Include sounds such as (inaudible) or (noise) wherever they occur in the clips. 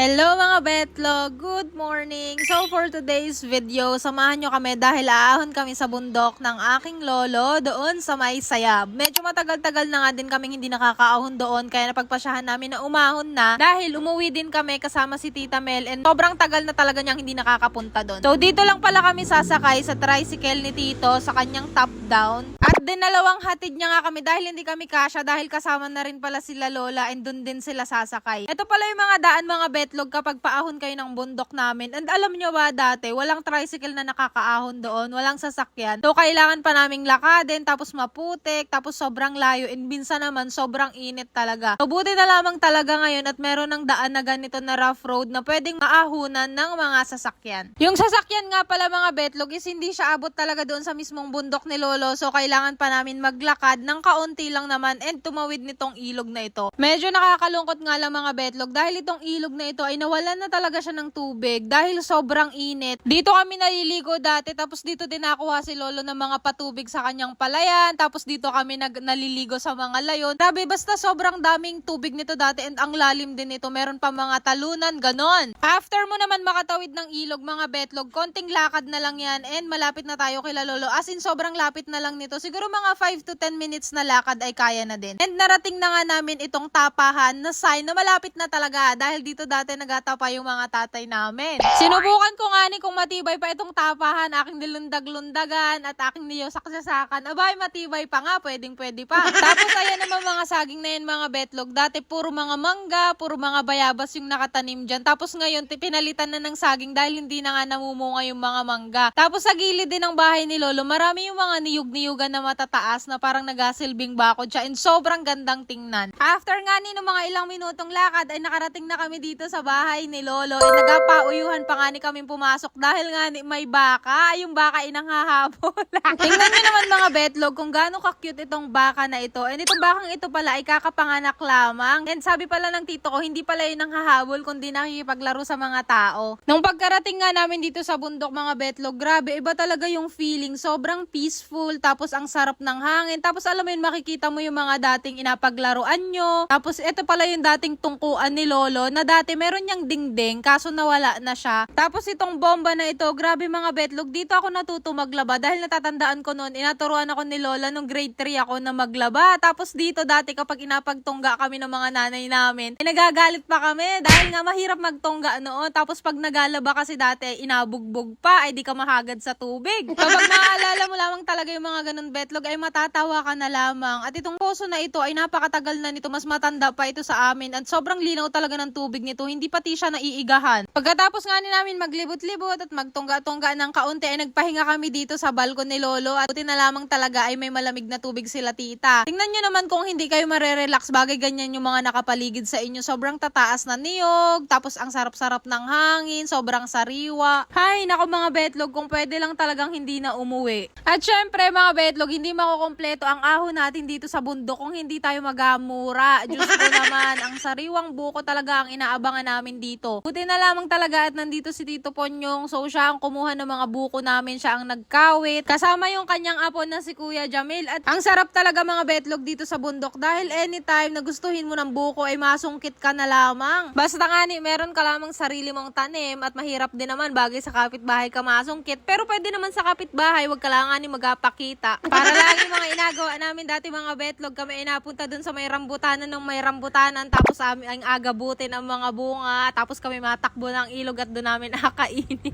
Hello mga betlog! Good morning! So for today's video, samahan nyo kami dahil aahon kami sa bundok ng aking lolo doon sa may sayab. Medyo matagal-tagal na nga din kaming hindi nakakaahon doon kaya napagpasyahan namin na umahon na dahil umuwi din kami kasama si Tita Mel and sobrang tagal na talaga niyang hindi nakakapunta doon. So dito lang pala kami sasakay sa tricycle ni Tito sa kanyang top down. Dinalawang hatid niya nga kami dahil hindi kami kasya dahil kasama na rin pala sila Lola and doon din sila sasakay. Ito pala yung mga daan mga betlog kapag paahon kayo ng bundok namin. And alam nyo ba dati, walang tricycle na nakakaahon doon, walang sasakyan. So kailangan pa naming lakadin, tapos maputik, tapos sobrang layo, and minsan naman sobrang init talaga. So buti na lamang talaga ngayon at meron ng daan na ganito na rough road na pwedeng maahunan ng mga sasakyan. Yung sasakyan nga pala mga betlog is hindi siya abot talaga doon sa mismong bundok ni Lolo. So kailangan pa namin maglakad ng kaunti lang naman and tumawid nitong ilog na ito. Medyo nakakalungkot nga lang mga betlog dahil itong ilog na ito ay nawalan na talaga siya ng tubig dahil sobrang init. Dito kami naliligo dati tapos dito din nakuha si Lolo ng mga patubig sa kanyang palayan tapos dito kami nag naliligo sa mga layon. Grabe basta sobrang daming tubig nito dati and ang lalim din nito. Meron pa mga talunan, ganon. After mo naman makatawid ng ilog mga betlog, konting lakad na lang yan and malapit na tayo kila Lolo. As in sobrang lapit na lang nito. Siguro mga 5 to 10 minutes na lakad ay kaya na din. And narating na nga namin itong tapahan na sign na malapit na talaga dahil dito dati nagatapa yung mga tatay namin. Sinubukan ko nga ni kung matibay pa itong tapahan, aking nilundag-lundagan at aking niyosak-sasakan. Abay, matibay pa nga, pwedeng pwede pa. (laughs) Tapos ayan naman mga saging na yan mga betlog. Dati puro mga mangga, puro mga bayabas yung nakatanim dyan. Tapos ngayon, pinalitan na ng saging dahil hindi na nga namumunga yung mga mangga. Tapos sa gilid din ng bahay ni Lolo, marami yung mga niyug-niyugan na matataas na parang nagasilbing bakod siya and sobrang gandang tingnan. After nga ni ng mga ilang minutong lakad ay nakarating na kami dito sa bahay ni Lolo. Ay nagapauyuhan pa nga ni kami pumasok dahil nga ni may baka. Yung baka inang hahabol. (laughs) Tingnan nyo naman mga betlog kung gaano ka-cute itong baka na ito. And itong bakang ito pala ay kakapanganak lamang. And sabi pala ng tito ko, hindi pala yun ang hahabol kundi nakikipaglaro sa mga tao. Nung pagkarating nga namin dito sa bundok mga betlog, grabe, iba talaga yung feeling. Sobrang peaceful, tapos ang sarap ng hangin. Tapos alam mo yun, makikita mo yung mga dating inapaglaruan nyo. Tapos ito pala yung dating tungkuan ni Lolo na dati meron niyang dingding kaso nawala na siya. Tapos itong bomba na ito, grabe mga betlog, dito ako natuto maglaba dahil natatandaan ko noon, inaturuan ako ni Lola nung grade 3 ako na maglaba. Tapos dito dati kapag inapagtungga kami ng mga nanay namin, eh, nagagalit pa kami dahil nga mahirap magtungga noon. Tapos pag nagalaba kasi dati, inabugbog pa, ay di ka mahagad sa tubig. Kapag maaalala mo lamang talaga yung mga ganun betlog, ay matatawa ka na lamang. At itong poso na ito ay napakatagal na nito, mas matanda pa ito sa amin. At sobrang linaw talaga ng tubig nito, hindi pati siya naiigahan. Pagkatapos nga ni namin maglibot-libot at magtungga-tungga ng kaunti, ay nagpahinga kami dito sa balkon ni Lolo. At buti na lamang talaga ay may malamig na tubig sila tita. Tingnan nyo naman kung hindi kayo marerelax, bagay ganyan yung mga nakapaligid sa inyo. Sobrang tataas na niyog, tapos ang sarap-sarap ng hangin, sobrang sariwa. Hay, nako mga betlog, kung pwede lang talagang hindi na umuwi. At syempre mga betlog, hindi makukompleto ang ahon natin dito sa bundok kung hindi tayo magamura. Diyos ko (laughs) naman, ang sariwang buko talaga ang inaabangan namin dito. Buti na lamang talaga at nandito si Tito Ponyong. So siya ang kumuha ng mga buko namin, siya ang nagkawit. Kasama yung kanyang apo na si Kuya Jamil. At ang sarap talaga mga betlog dito sa bundok dahil anytime na gustuhin mo ng buko ay masungkit ka na lamang. Basta nga ni, meron ka lamang sarili mong tanim at mahirap din naman bagay sa kapitbahay ka masungkit. Pero pwede naman sa kapitbahay, wag ka lang nga ni magapakita. Para lagi mga inagawa namin dati mga betlog kami inapunta dun sa may rambutanan ng may rambutanan tapos amin ang agabutin ang mga bunga tapos kami matakbo ng ilog at doon namin (laughs) nakakainin.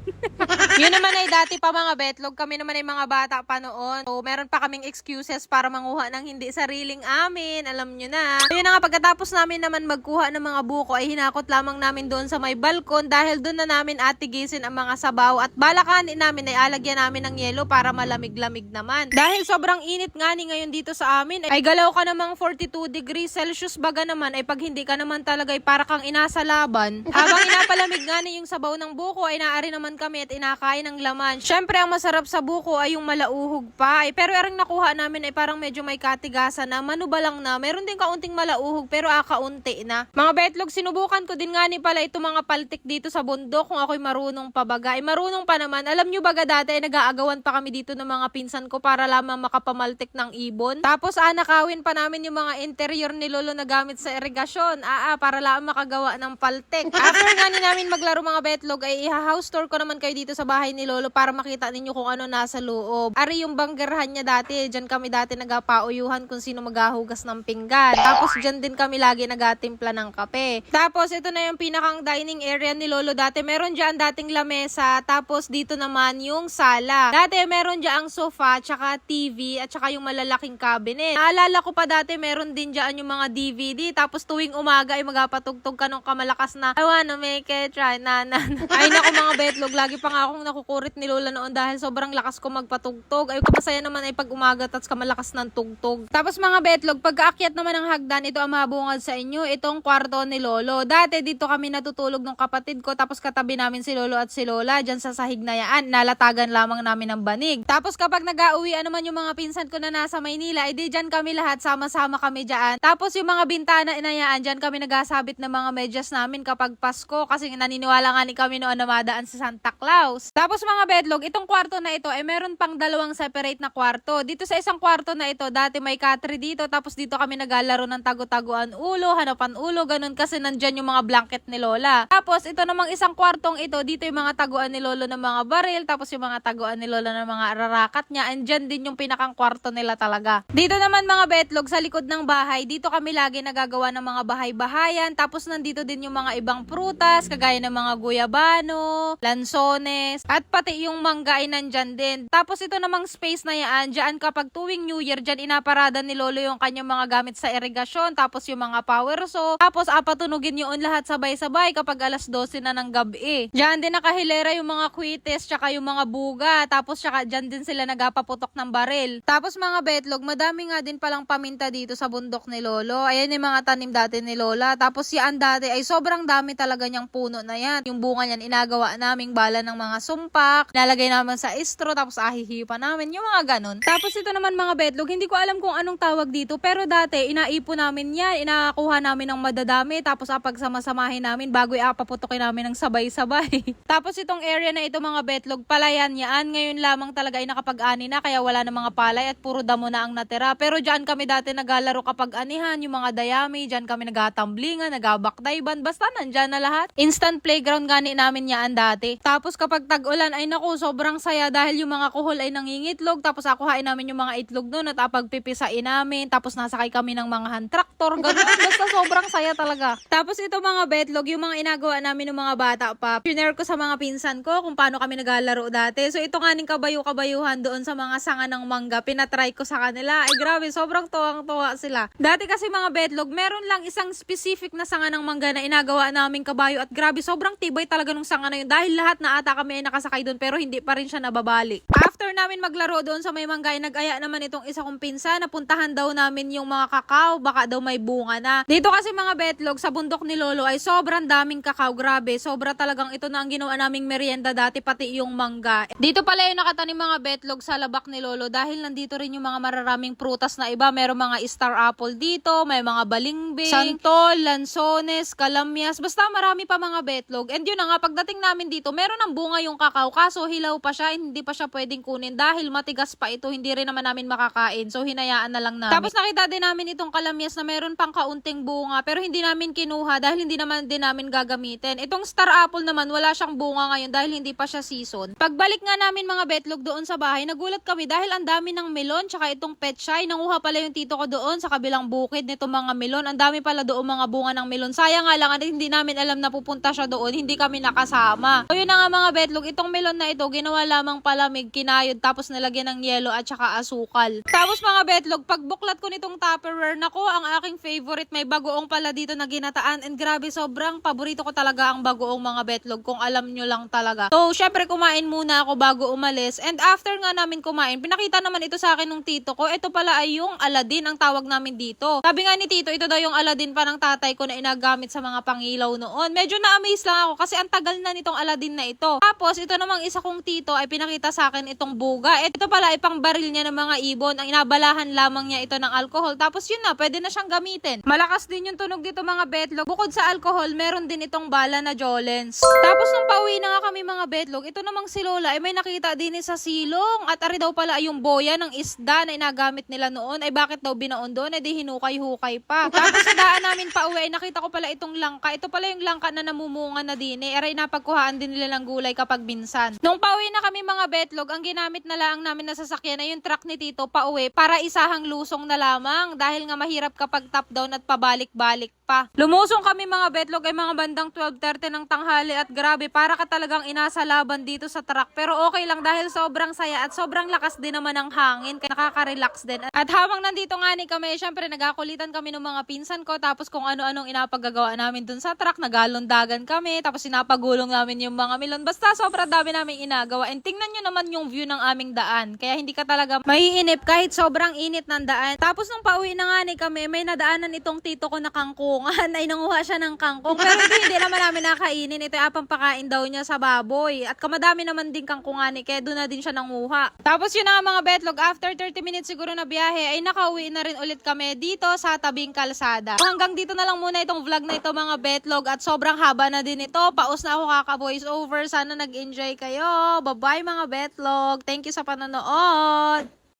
Yun naman ay dati pa mga betlog kami naman ay mga bata pa noon. So meron pa kaming excuses para manguha ng hindi sariling amin. Alam nyo na. So, yun na nga pagkatapos namin naman magkuha ng mga buko ay hinakot lamang namin doon sa may balkon dahil doon na namin atigisin ang mga sabaw at balakanin namin ay alagyan namin ng yelo para malamig-lamig naman. Dahil sobrang init nga ni ngayon dito sa amin ay galaw ka namang 42 degrees Celsius baga naman ay pag hindi ka naman talaga ay para kang inasa laban. (laughs) Habang inapalamig nga ni yung sabaw ng buko ay naari naman kami at inakain ng laman. Syempre ang masarap sa buko ay yung malauhog pa. Ay, pero yung nakuha namin ay parang medyo may katigasan na manuba lang na. Meron din kaunting malauhog pero akaunti na. Mga betlog, sinubukan ko din nga ni pala ito mga paltik dito sa bundok kung ako'y marunong pa baga. Ay marunong pa naman. Alam nyo baga dati ay nag-aagawan pa kami dito ng mga pinsan ko para lamang kapamaltik ng ibon. Tapos anakawin pa namin yung mga interior ni Lolo na gamit sa irigasyon. Ah, ah, para lang makagawa ng paltek. (laughs) After nga ni namin maglaro mga betlog, ay iha-house tour ko naman kayo dito sa bahay ni Lolo para makita ninyo kung ano nasa loob. Ari yung banggerahan niya dati. Diyan kami dati nagapauyuhan kung sino maghahugas ng pinggan. Tapos diyan din kami lagi nagatimpla ng kape. Tapos ito na yung pinakang dining area ni Lolo dati. Meron diyan dating lamesa. Tapos dito naman yung sala. Dati meron diyan ang sofa, tsaka TV, at tsaka yung malalaking cabinet. Naalala ko pa dati meron din diyan yung mga DVD. Tapos tuwing umaga ay magapatugtog ka nung kamalakas na I wanna make it right na na. na. (laughs) Ay naku mga betlog, lagi pa nga akong nakukurit ni Lola noon dahil sobrang lakas ko magpatugtog. Ay masaya naman ay pag umaga tats kamalakas ng tugtog. Tapos mga betlog, pagkaakyat naman ng hagdan, ito ang mabungad sa inyo, itong kwarto ni Lolo. Dati dito kami natutulog ng kapatid ko tapos katabi namin si Lolo at si Lola dyan sa sahig na yan. Nalatagan lamang namin ng banig. Tapos kapag nag-auwi naman yung mga pinsan ko na nasa Maynila, edi dyan kami lahat sama-sama kami dyan. Tapos yung mga bintana inayaan dyan kami nagasabit ng mga medyas namin kapag Pasko kasi naniniwala nga ni kami noon na madaan sa Santa Claus. Tapos mga bedlog, itong kwarto na ito ay meron pang dalawang separate na kwarto. Dito sa isang kwarto na ito, dati may katri dito tapos dito kami naglalaro ng tago-taguan ulo, hanapan ulo, ganun kasi nandyan yung mga blanket ni Lola. Tapos ito namang isang kwartong ito, dito yung mga taguan ni Lolo ng mga baril, tapos yung mga taguan ni Lola ng mga ararakat niya, and dyan din yung pinakang kwarto nila talaga. Dito naman mga betlog, sa likod ng bahay, dito kami lagi nagagawa ng mga bahay-bahayan, tapos nandito din yung mga ibang prutas, kagaya ng mga guyabano, lansones, at pati yung mangga ay nandyan din. Tapos ito namang space na yan, dyan kapag tuwing New Year, dyan inaparada ni Lolo yung kanyang mga gamit sa irigasyon, tapos yung mga power saw, tapos apatunugin yun lahat sabay-sabay kapag alas 12 na ng gabi. Diyan din nakahilera yung mga kwites, tsaka yung mga buga, tapos tsaka dyan din sila nagapaputok ng baril. Tapos mga betlog, madami nga din palang paminta dito sa bundok ni Lolo. Ayan yung mga tanim dati ni Lola. Tapos yan dati ay sobrang dami talaga niyang puno na yan. Yung bunga niyan inagawa naming bala ng mga sumpak, lalagay naman sa istro, tapos ahihipa namin, yung mga ganun. Tapos ito naman mga betlog, hindi ko alam kung anong tawag dito, pero dati inaipo namin yan, inakuha namin ng madadami, tapos apag sama-samahin namin bago iapaputokin namin ng sabay-sabay. (laughs) tapos itong area na ito mga betlog, palayan yan, ngayon lamang talaga ay nakapag-ani na, kaya wala na mga palay at puro damo na ang natira. Pero dyan kami dati naglalaro kapag anihan, yung mga dayami, dyan kami nagatamblingan, nagabakdayban, basta nandyan na lahat. Instant playground gani namin yan dati. Tapos kapag tag-ulan, ay naku, sobrang saya dahil yung mga kuhol ay nangingitlog, tapos ako hain namin yung mga itlog doon at apagpipisain namin, tapos nasakay kami ng mga hand tractor, ganun, basta sobrang saya talaga. Tapos ito mga betlog, yung mga inagawa namin ng mga bata pa, pinare ko sa mga pinsan ko kung paano kami naglalaro dati. So ito nga kabayo-kabayuhan doon sa mga sanga ng mangga, pinatry ko sa kanila. Ay grabe, sobrang tuwang-tuwa sila. Dati kasi mga betlog, meron lang isang specific na sanga ng mangga na inagawa naming kabayo at grabe, sobrang tibay talaga nung sanga na yun dahil lahat na ata kami ay nakasakay doon pero hindi pa rin siya nababali. After namin maglaro doon sa may mangga, ay nag-aya naman itong isa kong pinsan, napuntahan daw namin yung mga kakao, baka daw may bunga na. Dito kasi mga betlog, sa bundok ni Lolo ay sobrang daming kakao, grabe. Sobra talagang ito na ang ginawa naming merienda dati, pati yung mangga. Dito pala yung nakatanim mga betlog sa labak ni Lolo dahil nandito rin yung mga mararaming prutas na iba. Meron mga star apple dito, may mga balingbing, santol, lansones, kalamyas, basta marami pa mga betlog. And yun na nga, pagdating namin dito, meron ng bunga yung kakao, kaso hilaw pa siya, hindi pa siya pwedeng kunin dahil matigas pa ito, hindi rin naman namin makakain. So hinayaan na lang namin. Tapos nakita din namin itong kalamyas na meron pang kaunting bunga, pero hindi namin kinuha dahil hindi naman din namin gagamitin. Itong star apple naman, wala siyang bunga ngayon dahil hindi pa siya season. Pagbalik nga namin mga betlog doon sa bahay, nagulat kami dahil ang dami ng melon, tsaka itong petchay, nanguha pala yung tito ko doon sa kabilang bukid nito mga melon. Ang dami pala doon mga bunga ng melon. Sayang nga lang, at hindi namin alam na pupunta siya doon, hindi kami nakasama. O yun na nga mga betlog, itong melon na ito, ginawa lamang palamig, kinayod, tapos nilagyan ng yelo at saka asukal. Tapos mga betlog, pagbuklat ko nitong tupperware, nako, ang aking favorite, may bagoong pala dito na ginataan. And grabe, sobrang paborito ko talaga ang bagoong mga betlog, kung alam nyo lang talaga. So, syempre, kumain muna ako bago umalis. And after nga namin kumain, pinakita naman ito sa akin ng tito ko. Ito pala ay yung Aladdin ang tawag namin dito. Sabi nga ni tito, ito daw yung Aladdin pa ng tatay ko na inagamit sa mga pangilaw noon. Medyo na-amaze lang ako kasi ang tagal na nitong Aladdin na ito. Tapos, ito namang isa kong tito ay pinakita sa akin itong buga. Ito pala ipang baril niya ng mga ibon. Ang inabalahan lamang niya ito ng alcohol. Tapos yun na, pwede na siyang gamitin. Malakas din yung tunog dito mga betlog. Bukod sa alcohol, meron din itong bala na Jolens. Tapos nung pauwi na nga kami mga betlog, ito namang si Lola ay may nakita din sa silong. At ari daw pala yung boya ng isda na inagamit nila noon. Ay bakit daw binaon doon? Ay di hinukay-hukay pa. Tapos sa daan namin pauwi, ay nakita ko pala itong langka. Ito pala yung langka na namumunga na din. Eh, aray napagkuhaan din nila ng gulay kapag minsan. Nung pauwi na kami mga betlog, ang ginamit na lang namin na sasakyan ay yung truck ni Tito pauwi para isahang lusong na lamang dahil nga mahirap kapag top down at pabalik-balik pa. Lumusong kami mga betlog ay mga bandang 12.30 ng tanghali at grabe para ka talagang inasa laban dito sa truck. Pero okay lang dahil sobrang saya at sobrang lakas din naman ng hangin kaya nakaka-relax din. At habang nandito nga ni kami, syempre nagakulitan kami ng mga pinsan ko tapos kung ano-anong inapagagawa namin dun sa truck, nagalundagan kami tapos sinapagulong namin yung mga milon. Basta sobrang dami namin inagawa. And tingnan nyo naman yung view ng aming daan. Kaya hindi ka talaga maiinip kahit sobrang init ng daan. Tapos nung pauwi na nga ni kami, may nadaanan itong tito ko na kangkungan (laughs) ay nanguha siya ng kangkong. Pero ito hindi naman namin nakainin. Ito ay apang pakain daw niya sa baboy. At kamadami naman din kangkungan kaya doon na din siya nanguha. Tapos yun na nga mga betlog, after 30 minutes siguro na biyahe, ay nakauwi na rin ulit kami dito sa tabing kalsada. Hanggang dito na lang muna itong vlog na ito mga betlog at sobrang haba na din ito. Paus na ako kaka-voice over. Sana nag-enjoy kayo. Bye-bye mga betlog. Thank you sa panonood.